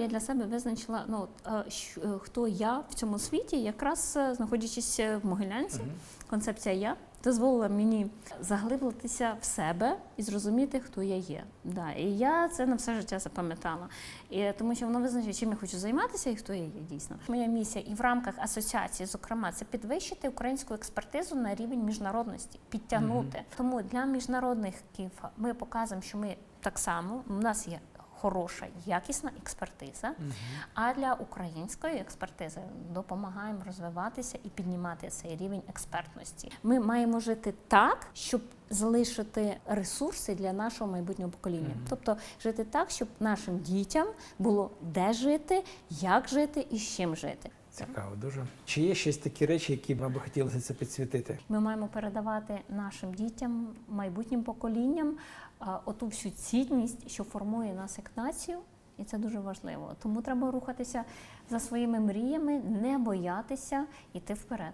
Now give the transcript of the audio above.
Я для себе визначила, ну е, е, хто я в цьому світі, якраз е, знаходячись в Могилянці, концепція я дозволила мені заглиблитися в себе і зрозуміти, хто я є. Да, і я це на все життя запам'ятала. І, тому що воно визначає, чим я хочу займатися і хто я є дійсно. Моя місія і в рамках асоціації, зокрема, це підвищити українську експертизу на рівень міжнародності, підтягнути. Тому для міжнародних ків ми показуємо, що ми так само у нас є. Хороша, якісна експертиза. А для української експертизи допомагаємо розвиватися і піднімати цей рівень експертності. Ми маємо жити так, щоб залишити ресурси для нашого майбутнього покоління. Тобто жити так, щоб нашим дітям було де жити, як жити і з чим жити. Цікаво, дуже. Чи є щось такі речі, які вам би хотілося це підсвітити? Ми маємо передавати нашим дітям, майбутнім поколінням оту всю цінність, що формує нас як націю. І це дуже важливо. Тому треба рухатися за своїми мріями, не боятися йти вперед.